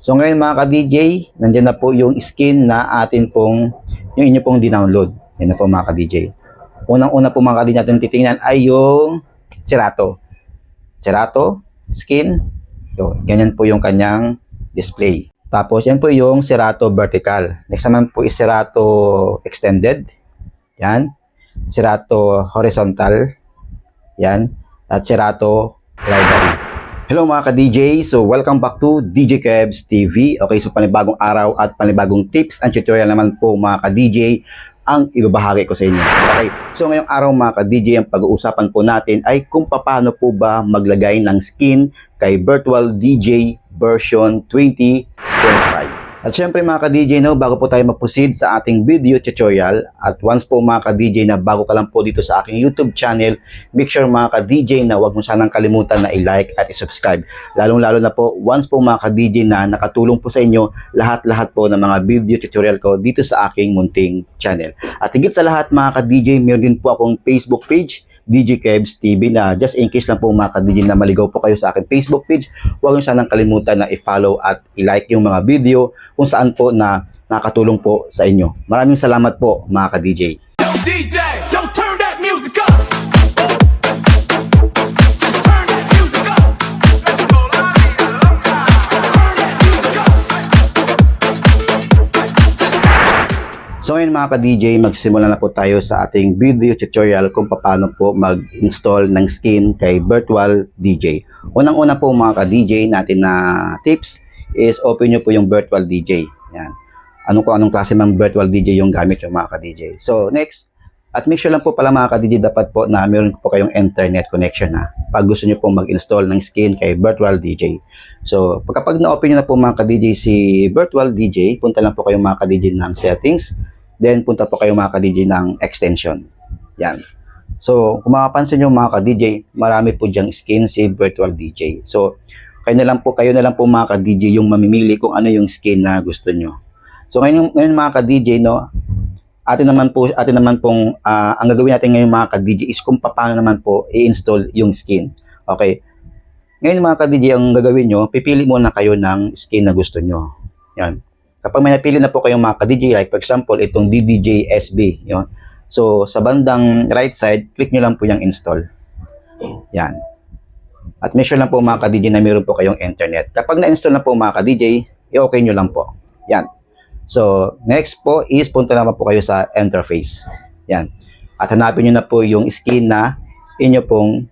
So ngayon mga ka-DJ, nandiyan na po yung skin na atin pong, yung inyo pong dinownload. Yan na po mga ka-DJ. Unang-una po mga ka-DJ natin titingnan ay yung Serato. Serato, skin, yun, ganyan po yung kanyang display. Tapos yan po yung Serato vertical. Next naman po is Serato extended. Yan. Serato horizontal. Yan. At Serato library. Hello mga ka-DJ, so welcome back to DJ Kebs TV. Okay, so panibagong araw at panibagong tips and tutorial naman po mga ka-DJ ang ibabahagi ko sa inyo. Okay, so ngayong araw mga ka-DJ, ang pag-uusapan po natin ay kung paano po ba maglagay ng skin kay Virtual DJ version 2025. At syempre mga ka-DJ, no, bago po tayo mag-proceed sa ating video tutorial, at once po mga ka-DJ na bago ka lang po dito sa aking YouTube channel, make sure mga ka-DJ na huwag mo sanang kalimutan na i-like at i-subscribe. Lalong-lalo na po, once po mga ka-DJ na nakatulong po sa inyo lahat-lahat po ng mga video tutorial ko dito sa aking munting channel. At higit sa lahat mga ka-DJ, meron din po akong Facebook page, DJ Kebs TV na just in case lang po mga ka-DJ na maligaw po kayo sa aking Facebook page, huwag niyo sanang kalimutan na i-follow at i-like yung mga video kung saan po na nakatulong po sa inyo. Maraming salamat po mga ka-DJ. DJ, So ngayon mga ka-DJ, magsimula na po tayo sa ating video tutorial kung paano po mag-install ng skin kay Virtual DJ. Unang-una po mga ka-DJ natin na tips is open nyo po yung Virtual DJ. Yan. Anong kung anong klase ng Virtual DJ yung gamit yung mga ka-DJ. So next, at make sure lang po pala mga ka-DJ dapat po na meron po kayong internet connection na pag gusto nyo po mag-install ng skin kay Virtual DJ. So pagkapag na-open nyo na po mga ka-DJ si Virtual DJ, punta lang po kayo mga ka-DJ ng settings, then punta po kayo mga ka-DJ ng extension. Yan. So kung makapansin nyo mga ka-DJ, marami po diyang skin si Virtual DJ. So kayo na lang po, kayo na lang po mga ka-DJ yung mamimili kung ano yung skin na gusto nyo. So ngayon, ngayon mga ka-DJ, no, atin naman po atin naman pong ah, ang gagawin natin ngayon mga ka-DJ is kung paano naman po i-install yung skin. Okay. Ngayon mga ka-DJ ang gagawin nyo, pipili muna kayo ng skin na gusto nyo. Yan. Kapag may napili na po kayong mga ka-DJ, like for example, itong DDJ SB, yun. So, sa bandang right side, click nyo lang po yung install. Yan. At make sure lang po mga ka-DJ na meron po kayong internet. Kapag na-install na po mga ka-DJ, i-okay nyo lang po. Yan. So, next po is punta naman po kayo sa interface. Yan. At hanapin nyo na po yung skin na inyo pong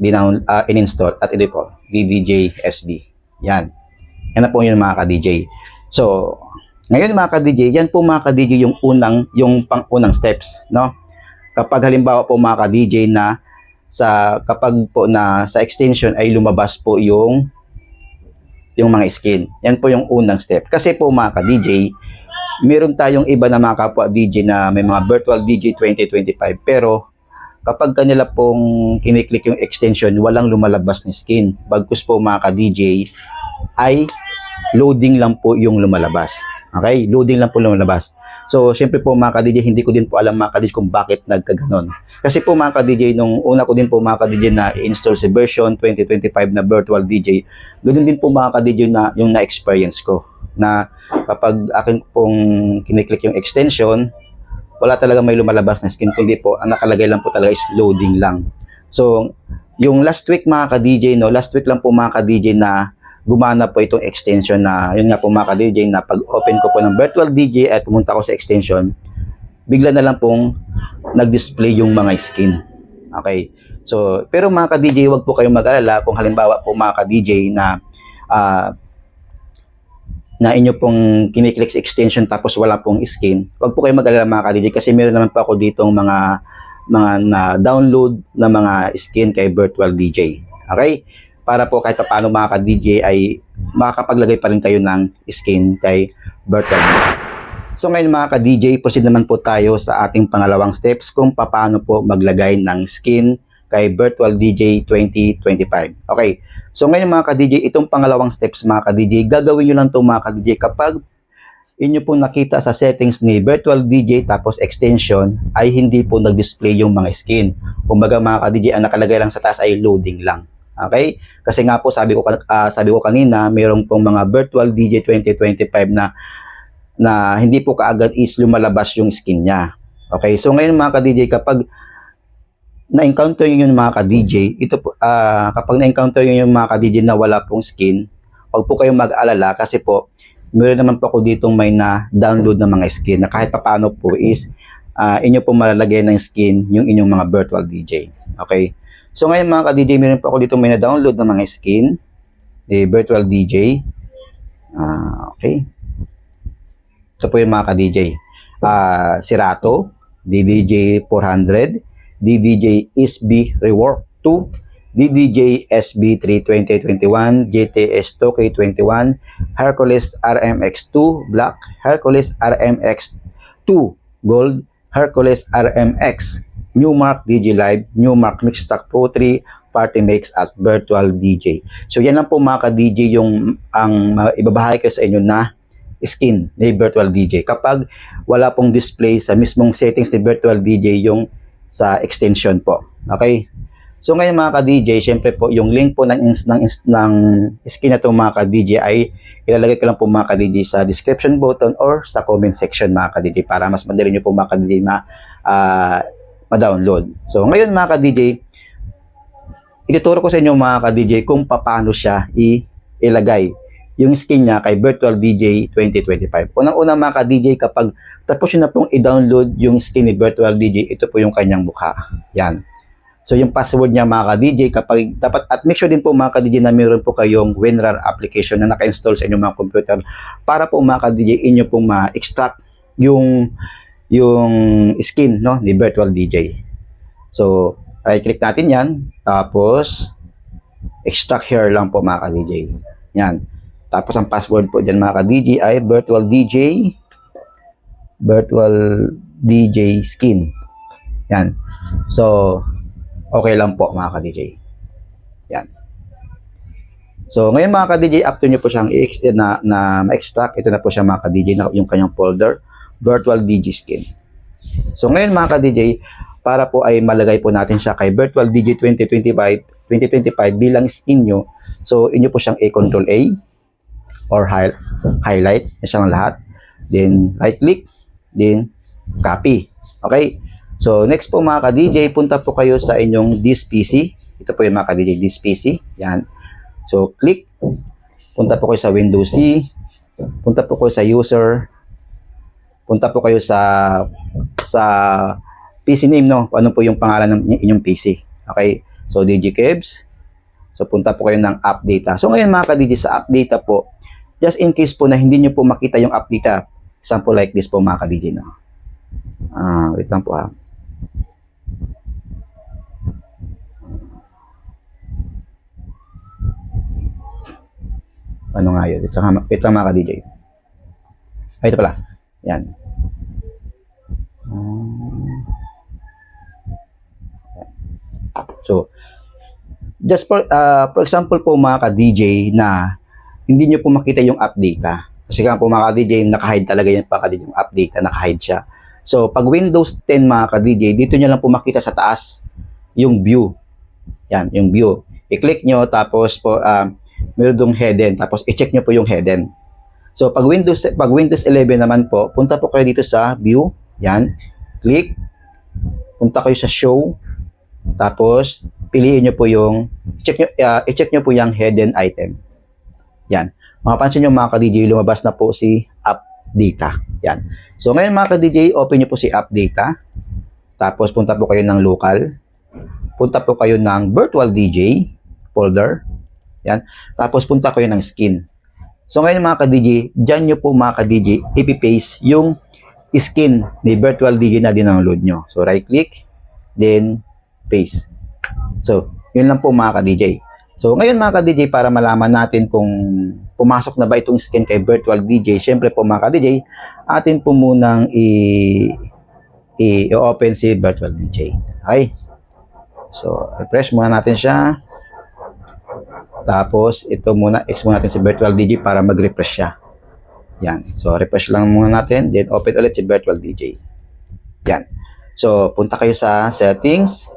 dinown, uh, in-install. At ito po, DDJ SB. Yan. Yan na po yung mga ka-DJ. So, ngayon mga ka-DJ, yan po mga ka-DJ yung unang, yung pang-unang steps, no? Kapag halimbawa po mga ka-DJ na sa kapag po na sa extension ay lumabas po yung yung mga skin. Yan po yung unang step. Kasi po mga ka-DJ, meron tayong iba na mga kapwa DJ na may mga virtual DJ 2025 pero kapag kanila pong kiniklik yung extension, walang lumalabas na skin. Bagkus po mga ka-DJ ay loading lang po yung lumalabas. Okay? Loading lang po lumalabas. So, syempre po mga ka-DJ, hindi ko din po alam mga ka-DJ kung bakit nagkaganon. Kasi po mga ka-DJ, nung una ko din po mga ka-DJ na i-install si version 2025 na virtual DJ, ganun din po mga ka-DJ na yung na-experience ko. Na kapag akin pong kiniklik yung extension, wala talaga may lumalabas na skin, kundi po, ang nakalagay lang po talaga is loading lang. So, yung last week mga ka-DJ, no, last week lang po mga ka-DJ na gumana po itong extension na, yun nga po mga ka-DJ, na pag open ko po ng virtual DJ at pumunta ko sa extension, bigla na lang pong nag-display yung mga skin. Okay. So, pero mga ka-DJ, wag po kayong mag-alala kung halimbawa po mga ka-DJ na ah, na inyo pong kiniklik sa extension tapos wala pong skin, wag po kayong mag-alala mga ka-DJ kasi meron naman po ako ditong mga mga na download na mga skin kay Virtual DJ. Okay? Para po kahit paano mga ka-DJ ay makakapaglagay pa rin kayo ng skin kay DJ. So ngayon mga ka-DJ, proceed naman po tayo sa ating pangalawang steps kung paano po maglagay ng skin kay Virtual DJ 2025. Okay. So ngayon mga ka-DJ, itong pangalawang steps mga ka-DJ, gagawin nyo lang to mga ka-DJ kapag inyo pong nakita sa settings ni Virtual DJ tapos extension ay hindi po nag-display yung mga skin. Kumbaga mga ka-DJ, ang nakalagay lang sa taas ay loading lang. Okay? Kasi nga po sabi ko ah, sabi ko kanina, mayroong pong mga virtual DJ 2025 na na hindi po kaagad is lumalabas yung skin niya. Okay? So ngayon mga ka-DJ kapag na-encounter niyo yung mga ka-DJ, ito po ah, kapag na-encounter niyo yung mga ka-DJ na wala pong skin, huwag po kayong mag-alala kasi po meron naman po ako ditong may na-download ng mga skin na kahit papaano po is ah, inyo po malalagay ng skin yung inyong mga virtual DJ. Okay? So ngayon mga ka-DJ, meron po ako dito may na-download ng mga skin, eh, virtual DJ. Ah, okay. Ito po yung mga ka-DJ. Ah, Serato, DDJ 400, DDJ SB Rework 2, DDJ SB 3 2021, GTS 2K21, Hercules RMX2 Black, Hercules RMX 2 Gold, Hercules RMX, Newmark DJ Live, Newmark Mixstock Pro 3, Party Mix at Virtual DJ. So yan lang po mga ka-DJ yung ang uh, ibabahagi ko sa inyo na skin ni Virtual DJ. Kapag wala pong display sa mismong settings ni Virtual DJ yung sa extension po. Okay? So ngayon mga ka-DJ, syempre po yung link po ng, ng, ng skin na to mga ka-DJ ay ilalagay ko lang po mga ka-DJ sa description button or sa comment section mga ka-DJ para mas madali nyo po mga ka-DJ ma, ah, ma-download. So ngayon mga ka-DJ, ituturo ko sa inyo mga ka-DJ kung paano siya ilagay yung skin niya kay Virtual DJ 2025. Unang-una mga ka-DJ kapag tapos na pong i-download yung skin ni Virtual DJ, ito po yung kanyang mukha. Yan. So yung password niya mga ka-DJ kapag dapat at make sure din po mga ka-DJ na meron po kayong WinRAR application na naka-install sa inyong mga computer para po mga ka-DJ inyo pong ma-extract yung yung skin no ni Virtual DJ. So right click natin 'yan tapos extract here lang po mga ka-DJ. Yan. Tapos ang password po dyan mga ka-DJ ay virtual DJ virtual DJ skin. Yan. So, okay lang po mga ka-DJ. Yan. So, ngayon mga ka-DJ, after nyo po siyang na, na ma-extract, ito na po siya mga ka-DJ, na, yung kanyang folder, virtual DJ skin. So, ngayon mga ka-DJ, para po ay malagay po natin siya kay virtual DJ 2025 2025 bilang skin nyo. So, inyo po siyang A-Control A or hi- highlight na siyang lahat. Then, right-click. Then, copy. Okay? So, next po mga ka-DJ, punta po kayo sa inyong this PC. Ito po yung mga ka-DJ, this PC. Yan. So, click. Punta po kayo sa Windows C. Punta po kayo sa user. Punta po kayo sa sa PC name, no? Ano po yung pangalan ng inyong PC. Okay? So, DigiKebs. So, punta po kayo ng app data. So, ngayon mga ka-DJ, sa app data po, just in case po na hindi nyo po makita yung app data, example like this po mga ka-DJ, no? Ah, wait lang po ha. Ano nga yun? Ito, ito mga ka-DJ. Ay, ito pala. Yan. Ah. So, just for, uh, for example po mga ka-DJ na hindi nyo po makita yung app data. Kasi nga po mga ka-DJ, naka-hide talaga yung pa yung app data, naka-hide siya. So, pag Windows 10 mga ka-DJ, dito nyo lang po makita sa taas yung view. Yan, yung view. I-click nyo, tapos po, uh, meron dong hidden, tapos i-check nyo po yung hidden. So, pag Windows, pag Windows 11 naman po, punta po kayo dito sa view. Yan. Click. Punta kayo sa show. Tapos, piliin nyo po yung, check nyo, uh, i-check nyo po yung hidden item. Yan. Mapapansin nyo mga ka-DJ, lumabas na po si app data. Yan. So, ngayon mga ka-DJ, open nyo po si app data. Tapos, punta po kayo ng local. Punta po kayo ng virtual DJ folder. Yan. Tapos, punta kayo ng skin. So, ngayon mga ka-DJ, dyan nyo po mga ka-DJ, ipipaste yung skin ni virtual DJ na dindownload nyo. So, right-click, then paste. So, yun lang po mga ka-DJ. So, ngayon mga ka-DJ, para malaman natin kung pumasok na ba itong skin kay Virtual DJ, syempre po mga ka-DJ, atin po munang i- i-open si Virtual DJ. Okay? So, refresh muna natin siya. Tapos, ito muna, X muna natin si Virtual DJ para mag-refresh siya. Yan. So, refresh lang muna natin. Then, open ulit si Virtual DJ. Yan. So, punta kayo sa settings.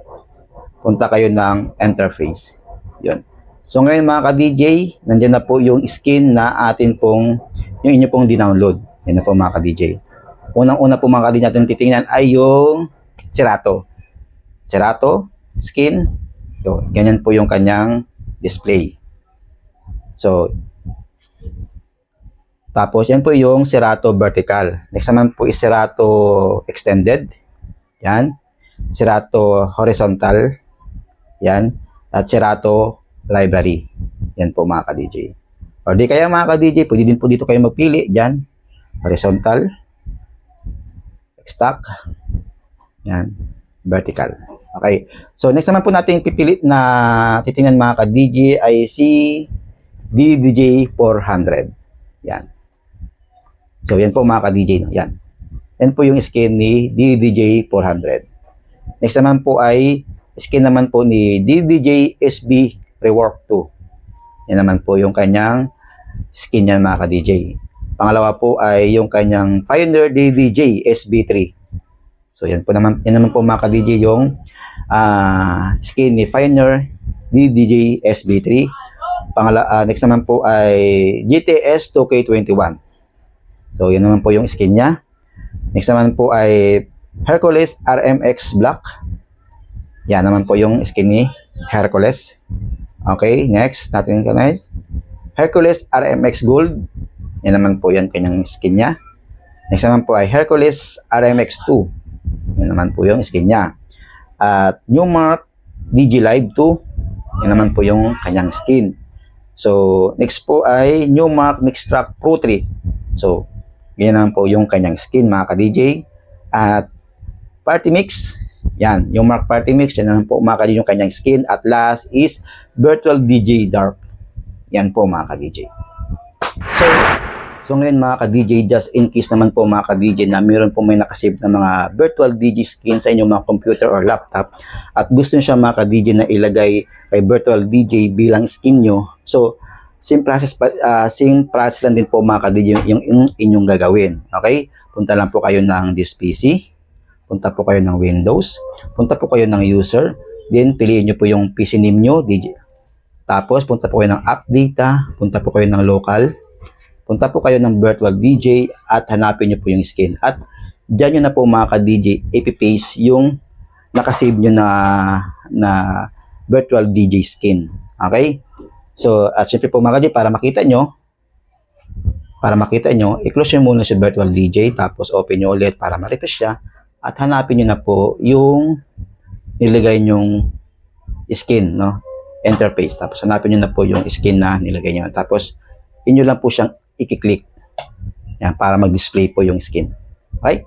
Punta kayo ng interface. Yun. So ngayon mga ka-DJ, nandiyan na po yung skin na atin pong, yung inyo pong dinownload. Yan na po mga ka-DJ. Unang-una po mga ka-DJ natin titingnan ay yung Cerato. Cerato, skin, so, ganyan po yung kanyang display. So, tapos yan po yung Cerato vertical. Next naman po is Cerato extended. Yan. Cerato horizontal. Yan. At Cerato library. Yan po mga ka-DJ. O di kaya mga ka-DJ, pwede din po dito kayo magpili. Yan. Horizontal. Stack. Yan. Vertical. Okay. So next naman po natin pipili na titingnan mga ka-DJ ay si DDJ 400. Yan. So yan po mga ka-DJ. No? Yan. Yan po yung skin ni DDJ 400. Next naman po ay skin naman po ni DDJ SB Rework 2. Yan naman po yung kanyang skin yan mga ka-DJ. Pangalawa po ay yung kanyang Pioneer DDJ SB3. So yan po naman, yan naman po mga ka-DJ yung ah, skin ni Pioneer DDJ SB3. Pangala, ah, next naman po ay GTS 2K21. So yan naman po yung skin niya. Next naman po ay Hercules RMX Black. Yan naman po yung skin ni Hercules. Okay, next natin guys. Hercules RMX Gold. Yan naman po yan kanyang skin niya. Next naman po ay Hercules RMX 2. Yan naman po yung skin niya. At Newmark DG Live 2. Yan naman po yung kanyang skin. So, next po ay Newmark Mixtrack Pro 3. So, yan naman po yung kanyang skin mga ka-DJ. At Party Mix, yan, yung Mark Party Mix, yan naman po mga ka-DJ yung kanyang skin. At last is Virtual DJ Dark. Yan po mga ka-DJ. So, so ngayon mga ka-DJ, just in case naman po mga ka-DJ na meron po may nakasave na mga virtual DJ skin sa inyong mga computer or laptop at gusto nyo siya mga ka-DJ na ilagay kay virtual DJ bilang skin nyo. So, same process ah, same process lang din po mga ka-DJ yung, yung, yung inyong gagawin. Okay? Punta lang po kayo ng this PC. Punta po kayo ng Windows. Punta po kayo ng user. Then, piliin nyo po yung PC name nyo. Tapos, punta po kayo ng app data. Punta po kayo ng local. Punta po kayo ng virtual DJ at hanapin nyo po yung skin. At dyan nyo na po mga ka-DJ, ipipaste yung nakasave nyo na, na virtual DJ skin. Okay? So, at syempre po mga ka-DJ, para makita nyo, para makita nyo, i-close nyo muna si virtual DJ, tapos open nyo ulit para ma-refresh siya, at hanapin nyo na po yung nilagay nyong skin, no? Interface. Tapos hanapin nyo na po yung skin na nilagay nyo. Tapos, inyo lang po siyang i-click. Yan, para mag-display po yung skin. Okay?